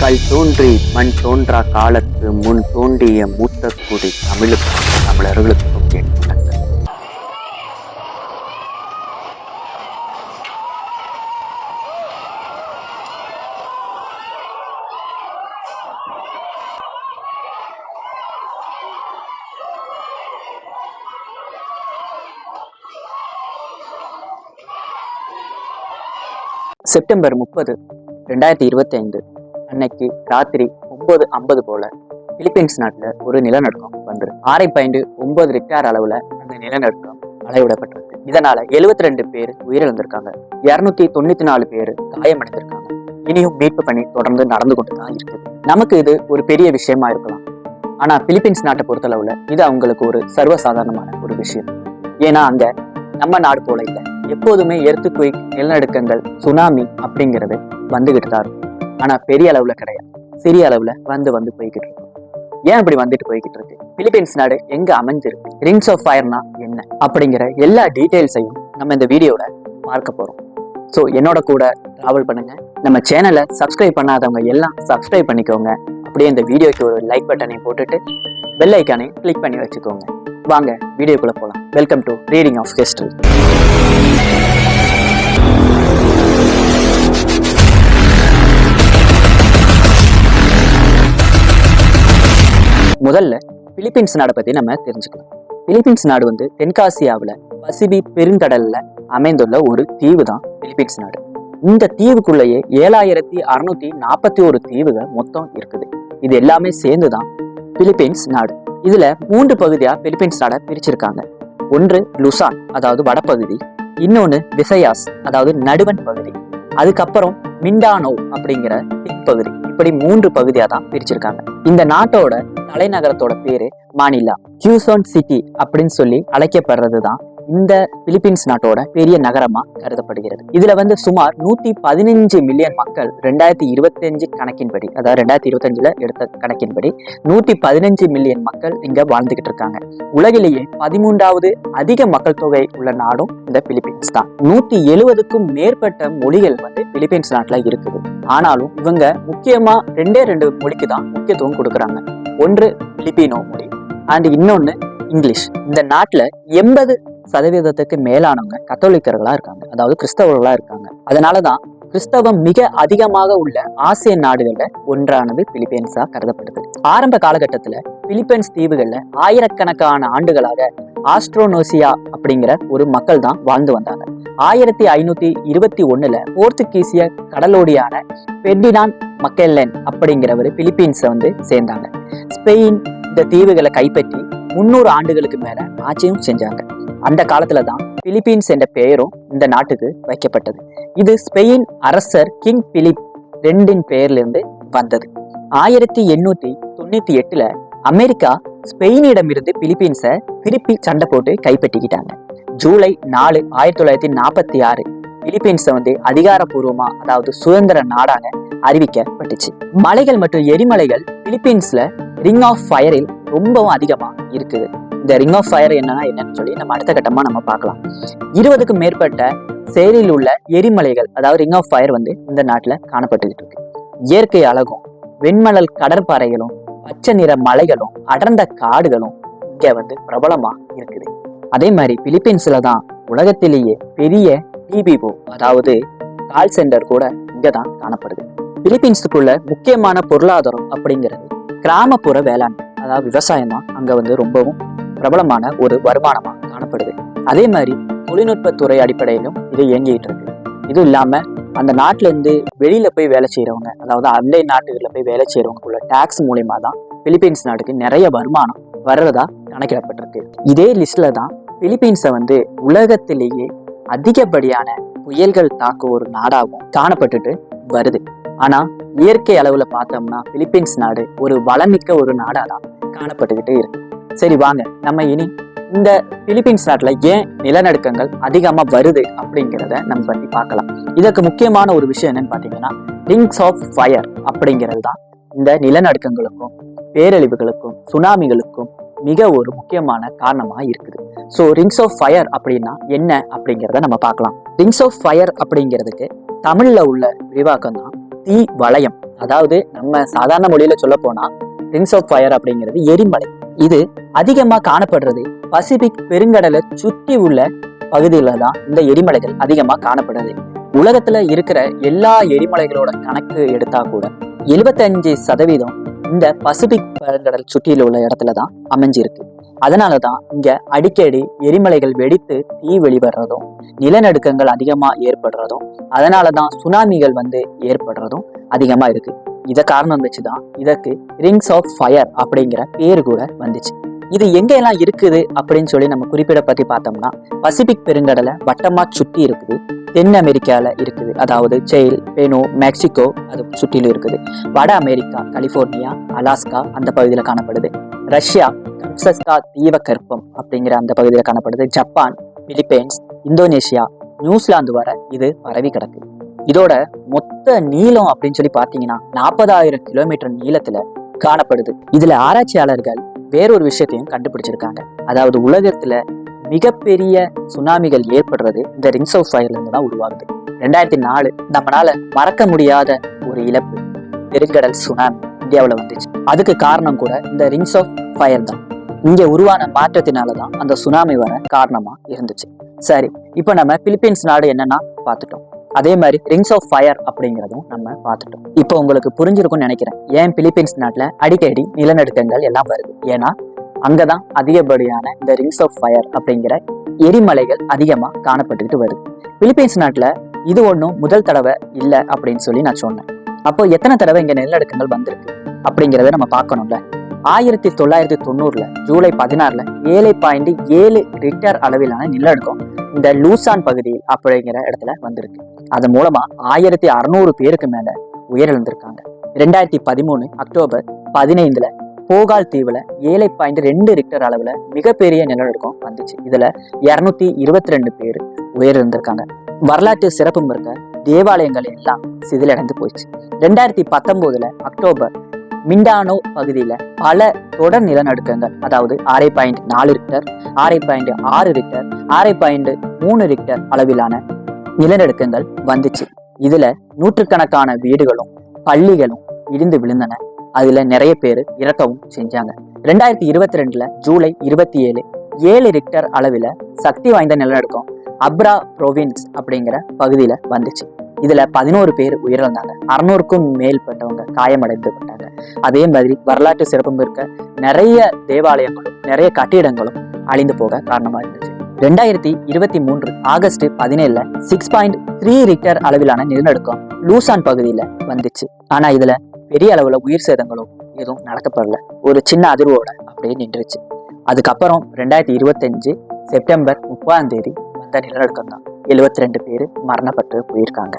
கல் தோன்றி மண் தோன்றா காலத்து முன் தோன்றிய மூத்த குடி தமிழுக்கும் தமிழர்களுக்கும் என் வணக்கம். செப்டம்பர் முப்பது ரெண்டாயிரத்தி இருபத்தி ஐந்து அன்னைக்கு ராத்திரி ஒன்பது ஐம்பது போல பிலிப்பைன்ஸ் நாட்டில் ஒரு நிலநடுக்கம் வந்துரு ஆறை பாயிண்ட் ஒன்பது ரிக்டார் அளவுல அந்த நிலநடுக்கம் அளவிடப்பட்டிருக்கு. இதனால 72 ரெண்டு பேர் உயிரிழந்திருக்காங்க. இருநூத்தி தொண்ணூத்தி நாலு பேர் காயமடைந்திருக்காங்க. இனியும் மீட்பு பணி தொடர்ந்து நடந்து கொண்டு தான் இருக்குது. நமக்கு இது ஒரு பெரிய விஷயமா இருக்கலாம். ஆனா பிலிப்பைன்ஸ் நாட்டை பொறுத்தளவுல இது அவங்களுக்கு ஒரு சர்வசாதாரணமான ஒரு விஷயம். ஏன்னா அங்க நம்ம நாடு போல இல்லை. எப்போதுமே எர்த்து குயிக் நிலநடுக்கங்கள் சுனாமி அப்படிங்கிறது வந்துகிட்டு தான் இருக்கும் ஆனா பெரிய அளவுல கிடையாது. சிறிய அளவுல வந்து வந்து போய்கிட்டு இருக்கு. ஏன் இப்படி வந்துட்டு போய்கிட்டு இருக்கு? பிலிப்பைன்ஸ் நாடு எங்க அமைஞ்சிருக்கு? ரிங்ஸ் ஆஃப் ஃபயர்னா என்ன? அப்படிங்கிற எல்லா டீட்டெயில்ஸையும் நம்ம இந்த வீடியோல பார்க்க போறோம். ஸோ என்னோட கூட டிராவல் பண்ணுங்க. நம்ம சேனலை சப்ஸ்கிரைப் பண்ணாதவங்க எல்லாம் சப்ஸ்கிரைப் பண்ணிக்கோங்க. அப்படியே இந்த வீடியோக்கு ஒரு லைக் பட்டனை போட்டுட்டு பெல் ஐக்கானை கிளிக் பண்ணி வச்சுக்கோங்க. வாங்க வீடியோக்குள்ள போகலாம் welcome to reading of history முதல்ல பிலிப்பீன்ஸ் நாடை பற்றி நம்ம தெரிஞ்சுக்கலாம். பிலிப்பீன்ஸ் நாடு வந்து தென்காசியாவில் பசிபி பெருங்கடலில் அமைந்துள்ள ஒரு தீவு தான் பிலிப்பீன்ஸ் நாடு. இந்த தீவுக்குள்ளேயே ஏழாயிரத்தி அறுநூத்தி நாற்பத்தி ஒரு தீவுகள் மொத்தம் இருக்குது. இது எல்லாமே சேர்ந்து தான் பிலிப்பீன்ஸ் நாடு. இதில் மூன்று பகுதியாக பிலிப்பீன்ஸ் நாடை பிரிச்சிருக்காங்க. ஒன்று லுசான் அதாவது வடப்பகுதி இன்னொன்று விசையாஸ் அதாவது நடுவன் பகுதி. அதுக்கப்புறம் மிண்டானோ அப்படிங்கிற பகுதி இப்படி மூன்று பகுதியாக தான் பிரிச்சிருக்காங்க. இந்த நாட்டோட தலைநகரத்தோட பேரு மானிலா கியூசோன் சிட்டி அப்படின்னு சொல்லி அழைக்கப்படுறது தான் இந்த பிலிப்பீன்ஸ் நாட்டோட பெரிய நகரமா கருதப்படுகிறது. இதுல வந்து சுமார் நூத்தி பதினஞ்சு மில்லியன் மக்கள் ரெண்டாயிரத்தி இருபத்தஞ்சு கணக்கின்படி அதாவது ரெண்டாயிரத்தி இருபத்தஞ்சுல எடுத்த கணக்கின்படி நூத்தி பதினஞ்சு மில்லியன் மக்கள் இங்க வாழ்ந்துகிட்டு இருக்காங்க. உலகிலேயே பதிமூன்றாவது அதிக மக்கள் தொகை உள்ள நாடும் இந்த பிலிப்பீன்ஸ் தான். நூத்தி எழுவதுக்கும் மேற்பட்ட மொழிகள் வந்து பிலிப்பீன்ஸ் நாட்டுல இருக்குது. ஆனாலும் இவங்க முக்கியமா ரெண்டே ரெண்டு மொழிக்கு தான் முக்கியத்துவம் கொடுக்குறாங்க. ஒன்று பிலிப்பினோ மொழி அண்ட் இன்னொன்னு இங்கிலீஷ். இந்த நாட்டுல எண்பது சதவீதத்துக்கு மேலானவங்க கத்தோலிக்கர்களா இருக்காங்க. அதாவது கிறிஸ்தவர்களா இருக்காங்க. அதனாலதான் கிறிஸ்தவம் மிக அதிகமாக உள்ள ஆசிய நாடுகள்ல ஒன்றானது பிலிப்பைன்ஸா கருதப்படுது. ஆரம்ப காலகட்டத்துல பிலிப்பைன்ஸ் தீவுகள்ல ஆயிரக்கணக்கான ஆண்டுகளாக ஆஸ்ட்ரோனோசியா அப்படிங்கிற ஒரு மக்கள் தான் வாழ்ந்து வந்தாங்க. ஆயிரத்தி ஐநூத்தி இருபத்தி ஒண்ணுல போர்த்துகீசிய கடலோடியான பெர்டினான் மக்கெல்லன் அப்படிங்கிறவர் பிலிப்பீன்ஸை வந்து சேர்ந்தாங்க. ஸ்பெயின் இந்த தீவுகளை கைப்பற்றி முன்னூறு ஆண்டுகளுக்கு மேல ஆட்சியும் செஞ்சாங்க. அந்த காலத்துல தான் பிலிப்பீன்ஸ் என்ற பெயரும் இந்த நாட்டுக்கு வைக்கப்பட்டது. இது ஸ்பெயின் அரசர் கிங் பிலிப் ரெண்டின் பெயர்ல இருந்து வந்தது. ஆயிரத்தி எண்ணூத்தி தொண்ணூத்தி எட்டுல அமெரிக்கா ஸ்பெயினிடமிருந்து பிலிப்பீன்ஸை திருப்பி சண்டை போட்டு கைப்பற்றிக்கிட்டாங்க. ஜூலை நாலு ஆயிரத்தி தொள்ளாயிரத்தி நாற்பத்தி ஆறு பிலிப்பீன்ஸை வந்து அதிகாரப்பூர்வமா அதாவது சுதந்திர நாடாக அறிவிக்கப்பட்டுச்சு. மலைகள் மற்றும் எரிமலைகள் பிலிப்பீன்ஸ்ல ரிங் ஆஃப் ஃபயரில் ரொம்பவும் அதிகமா இருக்குது. இந்த ரிங் ஆஃப் ஃபயர் என்னன்னா என்னன்னு சொல்லி நம்ம அடுத்த கட்டமா நம்ம பார்க்கலாம். இருபதுக்கும் மேற்பட்ட செயலில் உள்ள எரிமலைகள் அதாவது ரிங் ஆஃப் ஃபயர் வந்து இந்த நாட்டுல காணப்பட்டுக்கிட்டு இருக்கு இயற்கை அழகும் வெண்மணல் கடற்பாறைகளும் பச்சை நிற மலைகளும் அடர்ந்த காடுகளும் இங்க வந்து பிரபலமா இருக்குது. அதே மாதிரி பிலிப்பீன்ஸ்ல தான் உலகத்திலேயே பெரிய டிபிஓ அதாவது கால் சென்டர் கூட இங்கே தான் காணப்படுது. பிலிப்பீன்ஸுக்குள்ள முக்கியமான பொருளாதாரம் அப்படிங்கிறது கிராமப்புற வேளாண்மை அதாவது விவசாயம் தான் அங்க வந்து ரொம்பவும் பிரபலமான ஒரு வருமானமா காணப்படுது. அதே மாதிரி தொழில்நுட்பத்துறை அடிப்படையிலும் இது இயங்கிட்டு இருக்கு இதுவும் இல்லாம அந்த நாட்டிலேருந்து வெளியில போய் வேலை செய்யறவங்க அதாவது அண்டை நாட்டுகளில் போய் வேலை செய்யறவங்களுக்குள்ள டாக்ஸ் மூலியமா தான் பிலிப்பீன்ஸ் நாட்டுக்கு நிறைய வருமானம் வர்றதா கணக்கிடப்பட்டிருக்கு. இதே லிஸ்ட்ல தான் பிலிப்பைன்ஸை வந்து உலகத்திலேயே அதிகப்படியான புயல்கள் தாக்கும் ஒரு நாடாகவும் காணப்பட்டுட்டு வருது. ஆனா இயற்கை அளவுல பார்த்தோம்னா பிலிப்பீன்ஸ் நாடு ஒரு வளமிக்க ஒரு நாடாக தான் காணப்பட்டுக்கிட்டே இருக்கு. சரி வாங்க. நம்ம இனி இந்த பிலிப்பீன்ஸ் நாட்டில் ஏன் நிலநடுக்கங்கள் அதிகமா வருது அப்படிங்கிறத நம்ம பற்றி பார்க்கலாம். இதற்கு முக்கியமான ஒரு விஷயம் என்னன்னு பார்த்தீங்கன்னா ரிங்ஸ் ஆஃப் ஃபயர் அப்படிங்கிறது தான் இந்த நிலநடுக்கங்களுக்கும் பேரழிவுகளுக்கும் சுனாமிகளுக்கும் மிக ஒரு முக்கியமான காரணமா இருக்குது. ஸோ ரிங்ஸ் ஆஃப் ஃபயர் அப்படின்னா என்ன அப்படிங்கிறத நம்ம பார்க்கலாம். ரிங்ஸ் ஆஃப் ஃபயர் அப்படிங்கிறதுக்கு தமிழ்ல உள்ள விரிவாக்கம் தான் தீ வளையம். அதாவது நம்ம சாதாரண மொழியில சொல்ல போனா ரிங்ஸ் ஆஃப் ஃபயர் அப்படிங்கிறது எரிமலை. இது அதிகமா காணப்படுறது பசிபிக் பெருங்கடலை சுற்றி உள்ள பகுதியில தான் இந்த எரிமலைகள் அதிகமா காணப்படுது உலகத்துல இருக்கிற எல்லா எரிமலைகளோட கணக்கு எடுத்தா கூட 75% சதவீதம் இந்த பசிபிக் பெருங்கடல் சுற்றியில் உள்ள இடத்துல தான் அமைஞ்சிருக்கு. அதனால தான் இங்க அடிக்கடி எரிமலைகள் வெடித்து தீ வெளிவடுறதும் நிலநடுக்கங்கள் அதிகமா ஏற்படுறதும் அதனால தான் சுனாமிகள் வந்து ஏற்படுறதும் அதிகமா இருக்கு. இத காரணம் வச்சு தான் இதற்கு ரிங்ஸ் ஆஃப் ஃபயர் அப்படிங்கிற பேரு கூட வந்துச்சு. இது எங்கெல்லாம் இருக்குது அப்படின்னு சொல்லி நம்ம குறிப்பிட பத்தி பார்த்தோம்னா பசிபிக் பெருங்கடலை வட்டமா சுற்றி இருக்குது தென் அமெரிக்கால இருக்குது. அதாவது செயில் பெனோ மெக்சிகோ அது சுற்றிலும் இருக்குது. வட அமெரிக்கா கலிபோர்னியா அலாஸ்கா அந்த பகுதியில் காணப்படுது. ரஷ்யா கம்சஸ்கா தீபகற்பம் அப்படிங்கிற அந்த பகுதியில் காணப்படுது. ஜப்பான் பிலிப்பைன்ஸ் இந்தோனேஷியா நியூசிலாந்து வர இது பரவி கிடக்குது இதோட மொத்த நீளம் அப்படின்னு சொல்லி பார்த்தீங்கன்னா நாற்பதாயிரம் கிலோமீட்டர் நீளத்துல காணப்படுது. இதுல ஆராய்ச்சியாளர்கள் வேறொரு விஷயத்தையும் கண்டுபிடிச்சிருக்காங்க. அதாவது உலகத்துல மிகப்பெரிய சுனாமிகள் ஏற்படுறது இந்த ரிங்ஸ் ஆஃப் ஃபயர்ல இருந்து தான் உருவாகுது. ரெண்டாயிரத்தி நாலு நம்மளால மறக்க முடியாத ஒரு இழப்பு பெருங்கடல் சுனாமி இந்தியாவில் வந்துச்சு. அதுக்கு காரணம் கூட இந்த ரிங்ஸ் ஆஃப் ஃபயர் தான். இங்க உருவான மாற்றத்தினால தான் அந்த சுனாமி வர காரணமா இருந்துச்சு. சரி இப்போ நம்ம பிலிப்பீன்ஸ் நாடு என்னன்னா பார்த்துட்டோம். அதே மாதிரி ரிங்ஸ் ஆஃப் ஃபயர் அப்படிங்கிறதும் நம்ம பார்த்துட்டோம். இப்போ உங்களுக்கு புரிஞ்சிருக்கும்னு நினைக்கிறேன். ஏன் பிலிப்பீன்ஸ் நாட்டில் அடிக்கடி நிலநடுக்கங்கள் எல்லாம் வருது? ஏன்னா அங்கதான் அதிகப்படியான இந்த ரிங்ஸ் ஆஃப் ஃபயர் அப்படிங்கிற எரிமலைகள் அதிகமா காணப்பட்டுக்கிட்டு வருது. பிலிப்பீன்ஸ் நாட்டில் இது ஒன்றும் முதல் தடவை இல்லை அப்படின்னு சொல்லி நான் சொன்னேன். அப்போ எத்தனை தடவை இங்க நிலநடுக்கங்கள் வந்திருக்கு அப்படிங்கிறத நம்ம பார்க்கணும்ல? ஆயிரத்தி தொள்ளாயிரத்தி தொண்ணூறுல ஜூலை பதினாறுல ஏழு பாயிண்ட் ஏழு ரிக்டர் அளவிலான நிலநடுக்கம் இந்த லூசான் பகுதியில் அப்படிங்கிற இடத்துல வந்திருக்கு. அது மூலமா ஆயிரத்தி அறுநூறு பேருக்கு மேல உயிரிழந்திருக்காங்க. ரெண்டாயிரத்தி பதிமூணு அக்டோபர் பதினைந்துல போகால் தீவுல ஏழை பாயிண்ட் ரெண்டு ரிக்டர் அளவுல மிகப்பெரிய நிலநடுக்கம் வந்துச்சு. இதுல இருநூத்தி இருபத்தி ரெண்டு பேர் உயிரிழந்திருக்காங்க. வரலாற்று சிறப்பு இருக்க தேவாலயங்கள் எல்லாம் சிதிலடைந்து போயிடுச்சு ரெண்டாயிரத்தி பத்தொன்பதுல அக்டோபர் மிண்டானோ பகுதியில பல தொடர் நிலநடுக்கங்கள் அதாவது ஆறை பாயிண்ட் நாலு ரிக்டர் ஆறை பாயிண்ட் ஆறு ரிக்டர் ஆறை பாயிண்ட் மூணு ரிக்டர் அளவிலான நிலநடுக்கங்கள் வந்துச்சு. இதுல நூற்றுக்கணக்கான வீடுகளும் பள்ளிகளும் இடிந்து விழுந்தன. அதுல நிறைய பேர் இறக்கவும் செஞ்சாங்க. ரெண்டாயிரத்தி இருபத்தி ரெண்டுல ஜூலை இருபத்தி ஏழு ஏழு ரிக்டர் அளவில் சக்தி வாய்ந்த நிலநடுக்கம் அப்ரா ப்ரோவின்ஸ் அப்படிங்கிற பகுதியில வந்துச்சு. இதுல பதினோரு பேர் உயிரிழந்தாங்க. அறுநூறுக்கும் மேற்பட்டவங்க காயமடைந்து விட்டாங்க அதே மாதிரி வரலாற்று சிறப்பு இருக்க நிறைய தேவாலயங்களும் நிறைய கட்டிடங்களும் அழிந்து போக காரணமா இருந்துச்சு. ரெண்டாயிரத்தி இருபத்தி மூன்று ஆகஸ்ட் பதினேழுல சிக்ஸ் பாயிண்ட் த்ரீ ரிக்டர் அளவிலான நிலநடுக்கம் லூசான் பகுதியில வந்துச்சு. ஆனா இதுல பெரிய அளவுல உயிர் சேதங்களும் எதுவும் நடக்கப்படல. ஒரு சின்ன அதிர்வோட அப்படியே நின்றுச்சு. அதுக்கப்புறம் ரெண்டாயிரத்தி இருபத்தஞ்சு செப்டம்பர் முப்பதாம் தேதி நடந்த நிலநடுக்கம் தான் எழுபத்தி ரெண்டு பேர் மரணப்பட்டு போயிருக்காங்க.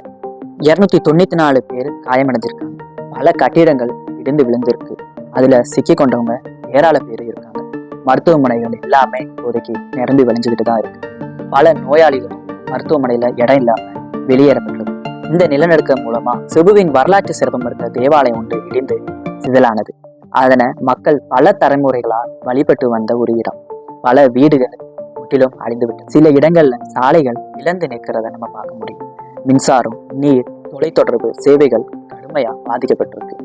இருநூத்தி தொண்ணூத்தி நாலு பேர் காயமடைஞ்சிருக்காங்க. பல கட்டிடங்கள் இடிந்து விழுந்திருக்கு. அதுல சிக்கி கொண்டவங்க ஏராள பேர் இருக்காங்க. மருத்துவமனைகள் எல்லாமே இப்போதைக்கு நிரம்பி வழிஞ்சுக்கிட்டு தான் இருக்கு. பல நோயாளிகள் மருத்துவமனையில இடம் இல்லாம வெளியேறப்பட்டது இந்த நிலநடுக்கம் மூலமா சிபுவின் வரலாற்று சிறப்பம் இருக்க தேவாலயம் ஒன்று இடிந்து சிதலானது. அதனை மக்கள் பல தலைமுறைகளால் வழிபட்டு வந்த ஒரு இடம். பல வீடுகள் முற்றிலும் அழிந்துவிட்டது. சில இடங்கள்ல சாலைகள் இழந்து நிற்கிறத நம்ம பார்க்க முடியும். மின்சாரம் நீர் தொலைத்தொடர்பு சேவைகள் கடுமையா பாதிக்கப்பட்டிருக்கு.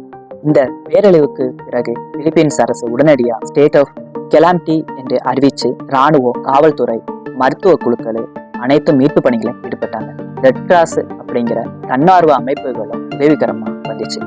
இந்த பேரழிவுக்கு பிறகு பிலிப்பீன்ஸ் அரசு உடனடியா ஸ்டேட் ஆஃப் கெலாம்டி என்று அறிவிச்சு ராணுவம் காவல்துறை மருத்துவ குழுக்கள் அனைத்து மீட்பு பணிகளை ஈடுபட்டாங்க. ரெட் கிராஸ் அப்படிங்கிற தன்னார்வ அமைப்புகளும் உதவிகரமா வந்துச்சு.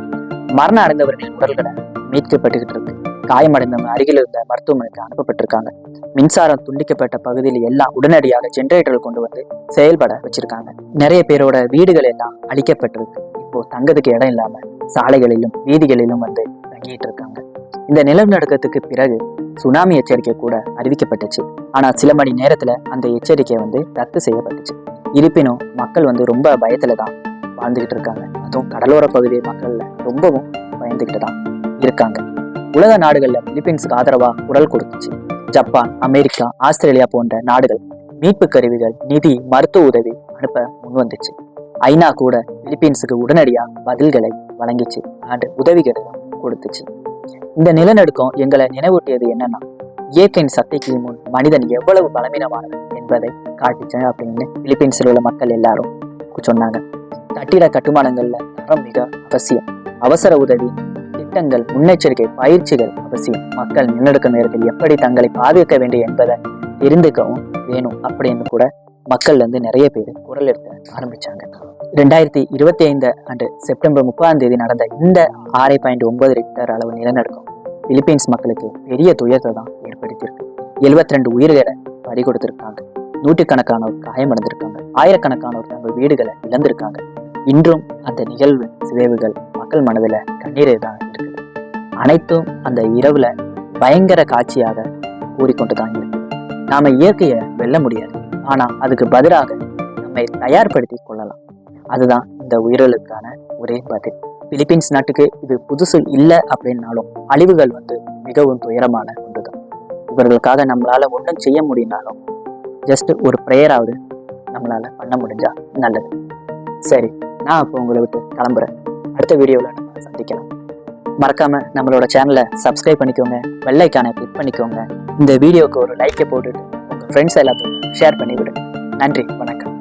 மரணம் அடைந்தவர்களின் உடல்களை மீட்கப்பட்டுக்கிட்டு இருக்கு. காயமடைந்தவங்க அருகில் இருந்த மருத்துவமனைக்கு அனுப்பப்பட்டிருக்காங்க. மின்சாரம் துண்டிக்கப்பட்ட பகுதியில் எல்லாம் உடனடியாக ஜெனரேட்டர்கள் கொண்டு வந்து செயல்பட வச்சிருக்காங்க. நிறைய பேரோட வீடுகள் எல்லாம் அழிக்கப்பட்டிருக்கு. இப்போ தங்கத்துக்கு இடம் இல்லாம சாலைகளிலும் வீதிகளிலும் வந்து தங்கிட்டு இருக்காங்க. இந்த நிலநடுக்கத்துக்கு பிறகு சுனாமி எச்சரிக்கை கூட அறிவிக்கப்பட்டுச்சு. ஆனா சில மணி நேரத்துல அந்த எச்சரிக்கை வந்து ரத்து செய்யப்பட்டுச்சு. இருப்பினும் மக்கள் வந்து ரொம்ப பயத்துல தான் வாழ்ந்துகிட்டு இருக்காங்க. அதுவும் கடலோர பகுதி மக்கள்ல ரொம்பவும் பயந்துகிட்டு தான் இருக்காங்க. உலக நாடுகளில் பிலிப்பீன்ஸுக்கு ஆதரவா குரல் கொடுத்துச்சு. ஜப்பான் அமெரிக்கா ஆஸ்திரேலியா போன்ற நாடுகள் மீட்பு கருவிகள் நிதி மருத்துவ உதவி அனுப்ப முன்வந்துச்சு. ஐநா கூட பிலிப்பீன்ஸுக்கு உடனடியா பதில்களை வழங்கிச்சு. அண்டு உதவிகளை கொடுத்துச்சு. இந்த நிலநடுக்கம் எங்களை நினைவூட்டியது என்னன்னா இயற்கையின் சக்திக்கு முன் மனிதன் எவ்வளவு பலவீனமானது என்பதை காட்டுச்சு அப்படின்னு பிலிப்பீன்ஸில் உள்ள மக்கள் எல்லாரும் சொன்னாங்க. கட்டிட கட்டுமானங்கள்ல தரம் மிக அவசியம். அவசர உதவி திட்டங்கள் முன்னெச்சரிக்கை பயிற்சிகள் அவசியம். மக்கள் முன்னெடுக்கும் நேரத்தில் எப்படி தங்களை பாதுகாக்க வேண்டும் என்பதை தெரிந்துக்கவும் வேணும் அப்படின்னு கூட மக்கள் வந்து நிறைய பேர் குரல் எடுக்க ஆரம்பிச்சாங்க. ரெண்டாயிரத்தி இருபத்தி ஐந்து ஆண்டு செப்டம்பர் முப்பதாம் தேதி நடந்த இந்த ஆறு பாயிண்ட் ஒன்பது ரிக்டர் அளவு நிலநடுக்கம் பிலிப்பீன்ஸ் மக்களுக்கு பெரிய துயரத்தை தான் ஏற்படுத்தியிருக்கு. 72 ரெண்டு உயிர்களை பறி கொடுத்திருக்காங்க நூற்றுக்கணக்கானோர் காயமடைந்திருக்காங்க. ஆயிரக்கணக்கானோர் தங்கள் வீடுகளை இழந்திருக்காங்க. இன்றும் அந்த நிகழ்வு சிதைவுகள் மக்கள் மனதில் கண்ணீரை தான் இருக்கு. அனைத்தும் அந்த இரவுல பயங்கர காட்சியாக கூறிக்கொண்டு தான் இருக்கு நாம இயற்கையை வெல்ல முடியாது. ஆனா அதுக்கு பதிலாக நம்மை தயார்படுத்தி கொள்ளலாம். அதுதான் இந்த உயிரலுக்கான ஒரே பதில். பிலிப்பீன்ஸ் நாட்டுக்கு இது புதுசு இல்லை அப்படின்னாலும் அழிவுகள் வந்து மிகவும் துயரமான ஒன்றுதான். இவர்களுக்காக நம்மளால ஒன்றும் செய்ய முடியினாலும் ஜஸ்ட் ஒரு ப்ரேயராவது நம்மளால பண்ண முடிஞ்சா நல்லது. சரி நான் அப்போ உங்களை விட்டு கிளம்புறேன். அடுத்த வீடியோவில் நம்ம சந்திக்கலாம். மறக்காம நம்மளோட சேனலை சப்ஸ்கிரைப் பண்ணிக்கோங்க. வெள்ளைக்கான கிளிக் பண்ணிக்கோங்க. இந்த வீடியோக்கு ஒரு லைக்கை போட்டுட்டு உங்கள் ஃப்ரெண்ட்ஸ் எல்லாத்துக்கும் ஷேர் பண்ணி விடுங்க நன்றி வணக்கம்.